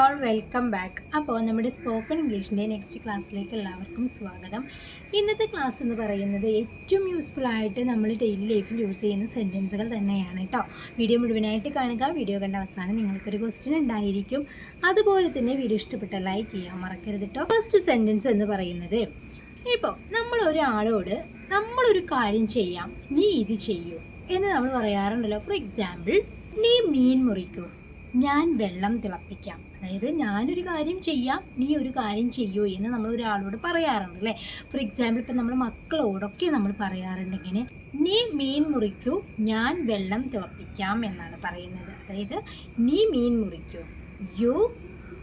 All welcome back അപ്പോൾ നമ്മുടെ spoken ഇംഗ്ലീഷിന്റെ next ക്ലാസ്സിലേക്ക് എല്ലാവർക്കും സ്വാഗതം. ഇന്നത്തെ ക്ലാസ് എന്ന് പറയുന്നത് ഏറ്റവും യൂസ്ഫുൾ ആയിട്ട് നമ്മൾ ഡെയിലി ലൈഫിൽ യൂസ് ചെയ്യുന്ന സെന്റൻസുകൾ തന്നെയാണ് കേട്ടോ വീഡിയോ മുഴുവനായിട്ട് കാണുക. വീഡിയോ കണ്ട അവസാനം നിങ്ങൾക്കൊരു ക്വസ്റ്റ്യൻ ഉണ്ടായിരിക്കും. അതുപോലെ തന്നെ വീഡിയോ ഇഷ്ടപ്പെട്ട ലൈക്ക് ചെയ്യാൻ മറക്കരുത് കേട്ടോ ഫസ്റ്റ് സെന്റൻസ് എന്ന് പറയുന്നത് ഇപ്പോൾ നമ്മൾ ഒരാളോട് നമ്മളൊരു കാര്യം ചെയ്യാം നീ ഇത് ചെയ്യൂ എന്ന് നമ്മൾ പറയാറുണ്ടല്ലോ. ഫോർ എക്സാമ്പിൾ നീ മീൻ മുറിക്കൂ ഞാൻ വെള്ളം തിളപ്പിക്കാം. അതായത് ഞാനൊരു കാര്യം ചെയ്യാം നീ ഒരു കാര്യം ചെയ്യൂ എന്ന് നമ്മൾ ഒരാളോട് പറയാറുണ്ട് അല്ലേ? ഫോർ എക്സാമ്പിൾ ഇപ്പം നമ്മൾ മക്കളോടൊക്കെ നമ്മൾ പറയാറുണ്ട് ഇങ്ങനെ നീ മീൻ മുറിക്കൂ ഞാൻ വെള്ളം തിളപ്പിക്കാം എന്നാണ് പറയുന്നത്. അതായത് നീ മീൻ മുറിക്കൂ you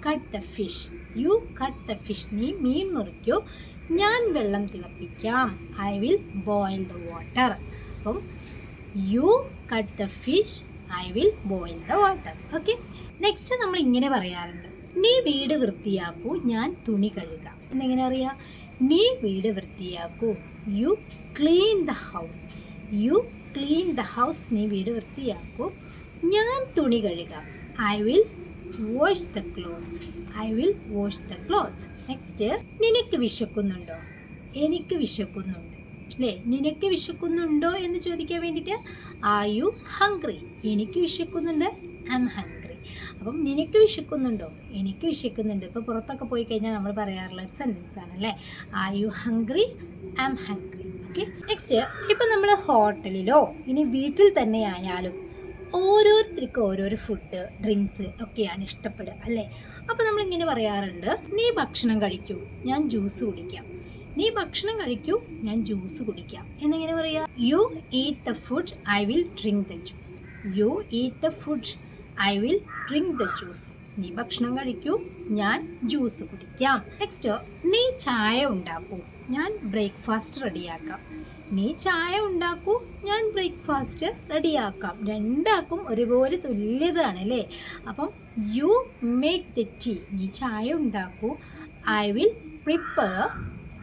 cut the fish you cut the fish നീ മീൻ മുറിക്കൂ ഞാൻ വെള്ളം തിളപ്പിക്കാം I will boil the water അപ്പം you cut the fish I will boil the water okay next നമ്മൾ ഇങ്ങനെ പറയാറുണ്ട്. നീ വീട് വൃത്തിയാക്കൂ ഞാൻ തുണി കഴുകാം. എന്നെങ്ങനെ അറിയാം? നീ വീട് വൃത്തിയാക്കൂ you clean the house you clean the house നീ വീട് വൃത്തിയാക്കൂ ഞാൻ തുണി കഴുകാം. I will wash the clothes I will wash the clothes next നിനക്ക് വിശക്കുന്നുണ്ടോ? എനിക്ക് വിശക്കുന്നുണ്ട്. അല്ലേ നിനക്ക് വിശക്കുന്നുണ്ടോ? എന്ന് ചോദിക്കാൻ വേണ്ടിയിട്ട് ആർ യു ഹംഗ്രി എനിക്ക് വിശക്കുന്നുണ്ട്. ഐ എം ഹംഗ്രി അപ്പം നിനക്ക് വിശക്കുന്നുണ്ടോ? എനിക്ക് വിശക്കുന്നുണ്ട്. ഇപ്പോൾ പുറത്തൊക്കെ പോയി കഴിഞ്ഞാൽ നമ്മൾ പറയാറുള്ള ഒരു സെന്റൻസ് ആണല്ലേ are you hungry I'm hungry okay next ഇപ്പം നമ്മൾ ഹോട്ടലിലോ ഇനി വീട്ടിൽ തന്നെ ആയാലും ഓരോരുത്തർക്കും ഓരോരോ ഫുഡ് ഡ്രിങ്ക്സ് ഒക്കെയാണ് ഇഷ്ടപ്പെടുക അല്ലേ? അപ്പോൾ നമ്മളിങ്ങനെ പറയാറുണ്ട് നീ ഭക്ഷണം കഴിക്കൂ ഞാൻ ജ്യൂസ് കുടിക്കാം. നീ ഭക്ഷണം കഴിക്കൂ ഞാൻ ജ്യൂസ് കുടിക്കാം. എന്നിങ്ങനെ പറയാ you eat the food I will drink the juice you eat the food I will drink the juice നീ ഭക്ഷണം കഴിക്കൂ. ഞാൻ ജ്യൂസ് കുടിക്കാം. നെക്സ്റ്റ് നീ ചായ ഉണ്ടാക്കൂ. ഞാൻ ബ്രേക്ക്ഫാസ്റ്റ് റെഡിയാക്കാം. നീ ചായ ഉണ്ടാക്കൂ. ഞാൻ ബ്രേക്ക്ഫാസ്റ്റ് റെഡിയാക്കാം. രണ്ടാക്കും ഒരുപോലെ തുല്യതാണ് അല്ലേ? അപ്പം യു മേക്ക് ദ ടീ നീ ചായ ഉണ്ടാക്കൂ. I will prepare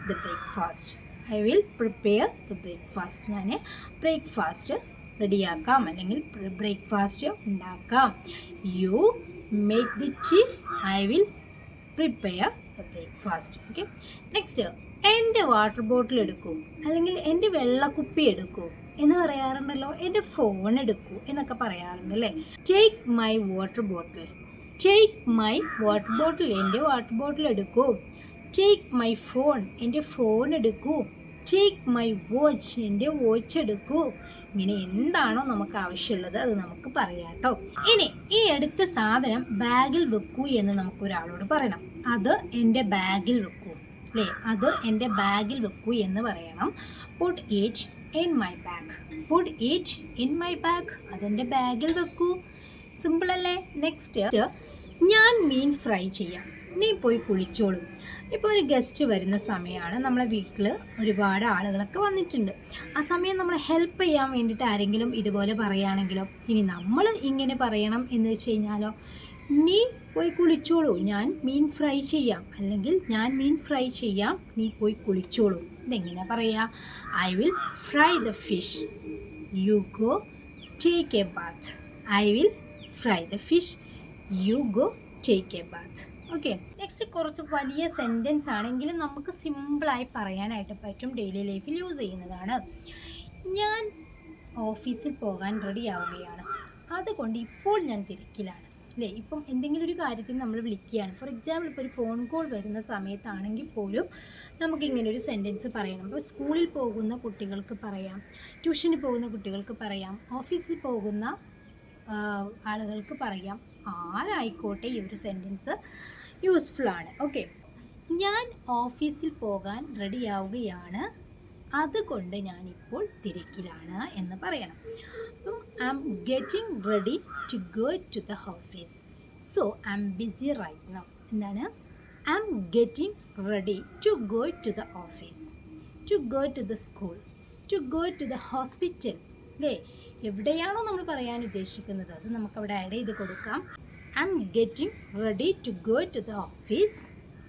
the breakfast I will prepare the breakfast ഞാൻ ബ്രേക്ക്ഫാസ്റ്റ് റെഡിയാക്കാം. അല്ലെങ്കിൽ ബ്രേക്ക്ഫാസ്റ്റ് ഉണ്ടാക്കാം. You make the tea I will prepare breakfast okay next എന്റെ വാട്ടർ ബോട്ടിൽ എടുക്കൂ. അല്ലെങ്കിൽ എന്റെ വെള്ളക്കുപ്പി എടുക്കൂ എന്ന് പറയാറുണ്ടല്ലോ. എന്റെ ഫോൺ എടുക്കൂ എന്നൊക്കെ പറയാറുണ്ട് അല്ലേ? Take my water bottle take my water bottle എന്റെ വാട്ടർ ബോട്ടിൽ എടുക്കൂ. ടേക്ക് മൈ ഫോൺ എന്റെ ഫോൺ എടുക്കൂ. ടേക്ക് മൈ വാച്ച് എന്റെ വാച്ച് എടുക്കൂ. ഇങ്ങനെ എന്താണോ നമുക്ക് ആവശ്യമുള്ളത് അത് നമുക്ക് പറയാം കേട്ടോ. ഇനി ഈ എടുത്ത സാധനം ബാഗിൽ വെക്കൂ എന്ന് നമുക്ക് ഒരാളോട് പറയണം. അത് എന്റെ ബാഗിൽ വെക്കൂ. അല്ലേ? അത് എന്റെ ബാഗിൽ വെക്കൂ എന്ന് പറയണം. Put it in my bag put it in my bag അതെന്റെ ബാഗിൽ വെക്കൂ. സിമ്പിൾ അല്ലേ? നെക്സ്റ്റ് ഞാൻ മീൻ ഫ്രൈ ചെയ്യാം. നീ പോയി കുളിച്ചോളൂ. ഇപ്പോൾ ഒരു ഗസ്റ്റ് വരുന്ന സമയമാണ് നമ്മളെ വീട്ടിൽ ഒരുപാട് ആളുകളൊക്കെ വന്നിട്ടുണ്ട്. ആ സമയം നമ്മൾ ഹെൽപ്പ് ചെയ്യാൻ വേണ്ടിയിട്ട് ആരെങ്കിലും ഇതുപോലെ പറയുകയാണെങ്കിലോ ഇനി നമ്മൾ ഇങ്ങനെ പറയണം എന്ന് വെച്ച് കഴിഞ്ഞാലോ നീ പോയി കുളിച്ചോളൂ. ഞാൻ മീൻ ഫ്രൈ ചെയ്യാം. അല്ലെങ്കിൽ ഞാൻ മീൻ ഫ്രൈ ചെയ്യാം. നീ പോയി കുളിച്ചോളൂ. ഇതെങ്ങനെ പറയുക I will fry the fish you go take a bath I will fry the fish you go take a bath okay next കുറച്ച് വലിയ സെന്റൻസ് ആണെങ്കിലും നമുക്ക് സിമ്പിളായി പറയാനായിട്ട് പറ്റും ഡെയിലി ലൈഫിൽ യൂസ് ചെയ്യുന്നതാണ്. ഞാൻ ഓഫീസിൽ പോകാൻ റെഡി ആവുകയാണ്. അതുകൊണ്ട് ഇപ്പോൾ ഞാൻ തിരക്കിലാണ്. അല്ലേ ഇപ്പം എന്തെങ്കിലും ഒരു കാര്യത്തിന് നമ്മൾ വിളിക്കുകയാണ്. ഫോർ എക്സാമ്പിൾ ഇപ്പോൾ ഒരു ഫോൺ കോൾ വരുന്ന സമയത്താണെങ്കിൽ പോലും നമുക്ക് ഇങ്ങനെ ഒരു സെന്റൻസ് പറയണം. ഇപ്പോൾ സ്കൂളിൽ പോകുന്ന കുട്ടികൾക്ക് പറയാം. ട്യൂഷന് പോകുന്ന കുട്ടികൾക്ക് പറയാം. ഓഫീസിൽ പോകുന്ന ആളുകൾക്ക് പറയാം. ആരായിക്കോട്ടെ ഈ ഒരു സെന്റൻസ് യൂസ്ഫുൾ ആണ്. ഓക്കെ ഞാൻ ഓഫീസിൽ പോകാൻ റെഡിയാവുകയാണ് അതുകൊണ്ട് ഞാനിപ്പോൾ തിരക്കിലാണ് എന്ന് പറയണം. അപ്പം I am getting ready to go to the office so I'm busy right now എന്താണ്? I'm getting ready to go to the office to go to the school to go to the hospital അല്ലേ? എവിടെയാണോ നമ്മൾ പറയാൻ ഉദ്ദേശിക്കുന്നത്. അത് നമുക്കവിടെ add ചെയ്ത് കൊടുക്കാം. I'm getting ready to go to the office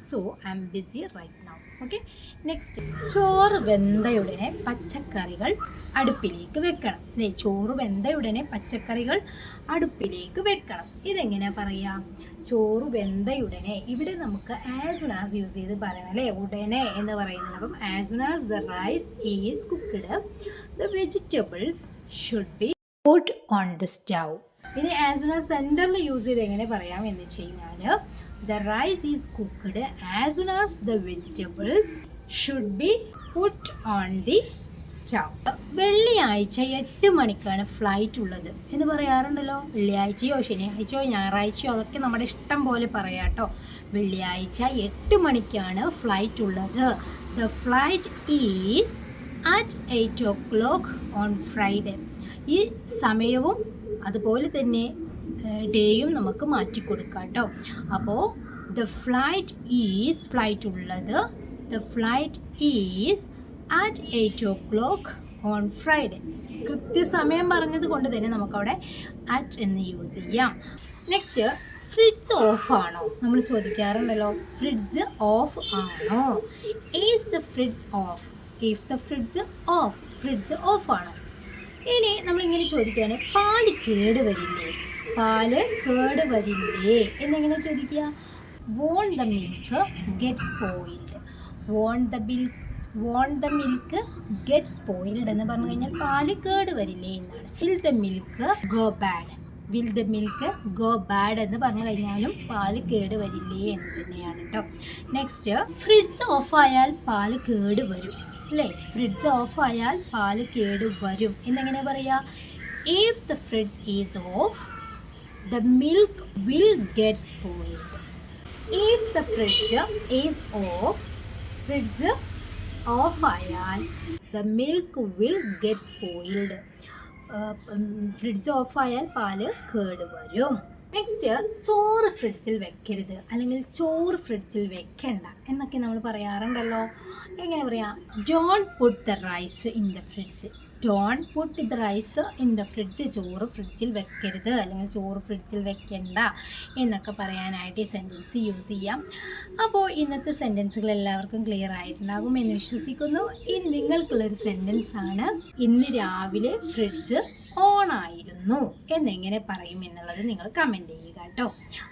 so I'm busy right now okay next ചോറ് വെന്തയുടനെ പച്ചക്കറികൾ അടുപ്പിലേക്ക് വെക്കണം. അല്ലേ ചോറ് വെന്തയുടനെ പച്ചക്കറികൾ അടുപ്പിലേക്ക് വെക്കണം. ഇതെങ്ങനെയാ പറയുക ചോറ് വെന്തയുടനെ ഇവിടെ നമുക്ക് ആസ് സുൺ ആസ് യൂസ് ചെയ്ത് പറയണം അല്ലേ? ഉടനെ എന്ന് പറയുന്നത് അപ്പം as soon as the rice is cooked the vegetables should be put on the stove ഇനി ആസ് സെന്ററിൽ സെന്ററിൽ യൂസ് ചെയ്ത് എങ്ങനെ പറയാം എന്ന് വെച്ച് കഴിഞ്ഞാൽ the rice is cooked as as the vegetables should be put on the stove വെള്ളിയാഴ്ച എട്ട് മണിക്കാണ് ഫ്ലൈറ്റ് ഉള്ളത്. എന്ന് പറയാറുണ്ടല്ലോ? വെള്ളിയാഴ്ചയോ ശനിയാഴ്ചയോ ഞായറാഴ്ചയോ അതൊക്കെ നമ്മുടെ ഇഷ്ടം പോലെ പറയാം വെള്ളിയാഴ്ച എട്ട് മണിക്കാണ് ഫ്ലൈറ്റ് ഉള്ളത്. The flight is at eight o'clock on Friday ഈ സമയവും അതുപോലെ തന്നെ ഡേയും നമുക്ക് മാറ്റിക്കൊടുക്കാം കേട്ടോ അപ്പോൾ ദ ഫ്ലൈറ്റ് ഈസ് ഫ്ലൈറ്റ് ഉള്ളത് the flight is at eight o'clock on Friday കൃത്യസമയം പറഞ്ഞത് കൊണ്ട് തന്നെ നമുക്കവിടെ അറ്റ് എന്ന് യൂസ് ചെയ്യാം. നെക്സ്റ്റ് ഫ്രിഡ്ജ് ഓഫ് ആണോ? നമ്മൾ ചോദിക്കാറുണ്ടല്ലോ ഫ്രിഡ്ജ് ഓഫ് ആണോ? Is the fridge off if the fridge off fridge off ആണോ? ഇനി നമ്മളിങ്ങനെ ചോദിക്കുകയാണ് പാൽ കേട് വരില്ലേ പാൽ കേട് വരില്ലേ എന്നെങ്ങനെ ചോദിക്കുക? Won't the milk gets spoiled won't the milk won't the milk gets spoiled എന്ന് പറഞ്ഞു കഴിഞ്ഞാൽ പാൽ കേട് വരില്ലേ എന്നാണ്. Will the milk go bad will the milk go bad എന്ന് പറഞ്ഞു കഴിഞ്ഞാലും പാൽ കേട് വരില്ലേ എന്ന് തന്നെയാണ് കേട്ടോ നെക്സ്റ്റ് ഫ്രിഡ്ജ് ഓഫ് ആയാൽ പാൽ കേട് വരും അല്ലേ? ഫ്രിഡ്ജ് ഓഫ് ആയാൽ പാൽ കേട് വരും. എന്നെങ്ങനെ പറയാ? If the fridge is off the milk will get spoiled if the fridge is off fridge off ആയാൽ the milk will get spoiled fridge off ആയാൽ പാൽ കേട് വരും. നെക്സ്റ്റ് ചോറ് ഫ്രിഡ്ജിൽ വെക്കരുത്. അല്ലെങ്കിൽ ചോറ് ഫ്രിഡ്ജിൽ വെക്കണ്ട. എന്നൊക്കെ നമ്മൾ പറയാറുണ്ടല്ലോ. എങ്ങനെ പറയാം? Don't put the rice in the fridge don't put the rice in the fridge ചോറ് ഫ്രിഡ്ജിൽ വെക്കരുത്. അല്ലെങ്കിൽ ചോറ് ഫ്രിഡ്ജിൽ വെക്കണ്ട. എന്നൊക്കെ പറയാനായിട്ട് ഈ സെന്റൻസ് യൂസ് ചെയ്യാം. അപ്പോൾ ഇന്നത്തെ സെന്റൻസുകൾ എല്ലാവർക്കും ക്ലിയർ ആയിട്ടുണ്ടാകും എന്ന് വിശ്വസിക്കുന്നു. ഇനി നിങ്ങൾക്കുള്ളൊരു സെന്റൻസ് ആണ്. ഇന്ന് രാവിലെ ഫ്രിഡ്ജ് ആയിരുന്നു. എന്നെങ്ങനെ പറയും എന്നുള്ളത് നിങ്ങൾ കമന്റ് ചെയ്യുക കേട്ടോ.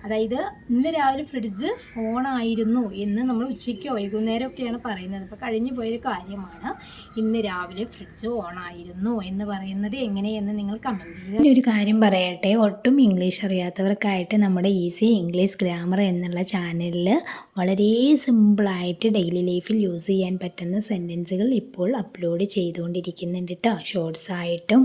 അതായത് ഇന്ന് രാവിലെ ഫ്രിഡ്ജ് ഓൺ ആയിരുന്നു എന്ന് നമ്മൾ ഉച്ചയ്ക്ക് വൈകുന്നേരമൊക്കെയാണ് പറയുന്നത്. അപ്പോൾ കഴിഞ്ഞു പോയൊരു കാര്യമാണ് ഇന്ന് രാവിലെ ഫ്രിഡ്ജ് ഓൺ ആയിരുന്നു എന്ന് പറയുന്നത് എങ്ങനെയെന്ന് നിങ്ങൾ കമന്റ് ചെയ്യുക. ഒരു കാര്യം പറയട്ടെ. ഒട്ടും ഇംഗ്ലീഷ് അറിയാത്തവർക്കായിട്ട് നമ്മുടെ ഈസി ഇംഗ്ലീഷ് ഗ്രാമർ എന്നുള്ള ചാനലിൽ വളരെ സിമ്പിളായിട്ട് ഡെയിലി ലൈഫിൽ യൂസ് ചെയ്യാൻ പറ്റുന്ന സെന്റൻസുകൾ ഇപ്പോൾ അപ്ലോഡ് ചെയ്തുകൊണ്ടിരിക്കുന്നുണ്ട് കേട്ടോ. ഷോർട്സ് ആയിട്ടും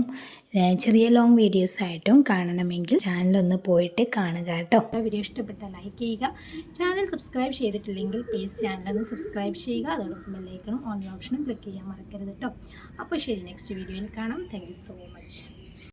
ചെറിയ ലോങ് വീഡിയോസ് ആയിട്ടും കാണണമെങ്കിൽ ചാനലൊന്ന് പോയിട്ട് കാണുക കേട്ടോ. വീഡിയോ ഇഷ്ടപ്പെട്ടാൽ ലൈക്ക് ചെയ്യുക. ചാനൽ സബ്സ്ക്രൈബ് ചെയ്തിട്ടില്ലെങ്കിൽ പ്ലീസ് ചാനലൊന്ന് സബ്സ്ക്രൈബ് ചെയ്യുക. അതോടൊപ്പം ബെല്ലൈക്കണും ഓൺലൈൻ ഓപ്ഷനും ക്ലിക്ക് ചെയ്യാൻ മറക്കരുത് കേട്ടോ. അപ്പോൾ ശരി നെക്സ്റ്റ് വീഡിയോയിൽ കാണാം. Thank so much